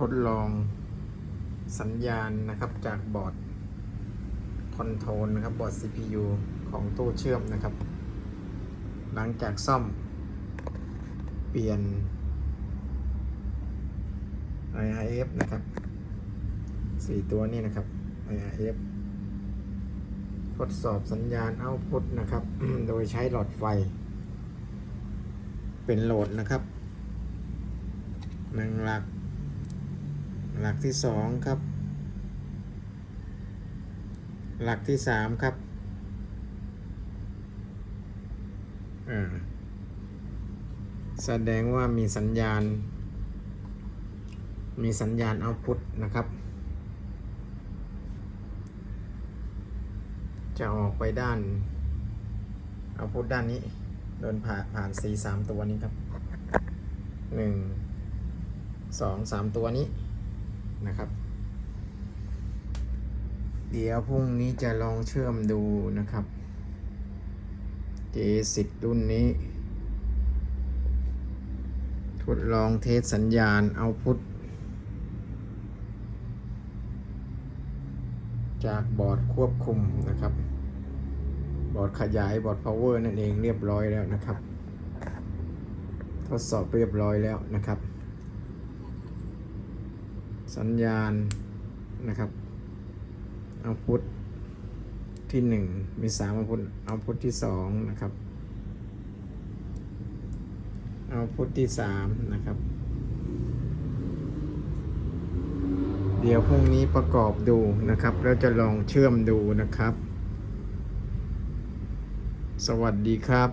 ทดลองสัญญาณนะครับจากบอร์ดคอนโทรลนะครับบอร์ด CPU ของตู้เชื่อมนะครับ หลังจากซ่อม เปลี่ยน IIF นะครับสี่ตัวนี้นะครับ IIF ทดสอบสัญญาณเอาพุตนะครับ โดยใช้หลอดไฟ เป็นโหลดนะครับหนึ่งหลัก หลักที่สองครับ หลักที่สามครับแสดงว่ามีสัญญาณ มีสัญญาณเอาพุตนะครับ จะออกไปด้าน เอาพุตด้านนี้เดินผ่านผ่านสีสามตัวนี้ครับหนึ่งสองสามตัวนี้ นะครับ เดี๋ยวพรุ่งนี้จะลองเชื่อมดูนะครับเจสิทรุ่นนี้ ทดลองเทสสัญญาณเอาพุทจากบอร์ดควบคุมนะครับ บอร์ดขยายบอร์ด power นั่นเองเรียบร้อยแล้วนะครับ ทดสอบเรียบร้อยแล้วนะครับ สัญญาณนะครับเอาพุทที่หนึ่งมีสามเอาพุทเอาพุทที่สองนะครับเอาพุทที่สามนะครับ เดี๋ยวพรุ่งนี้ประกอบดูนะครับ แล้วจะลองเชื่อมดูนะครับ สวัสดีครับ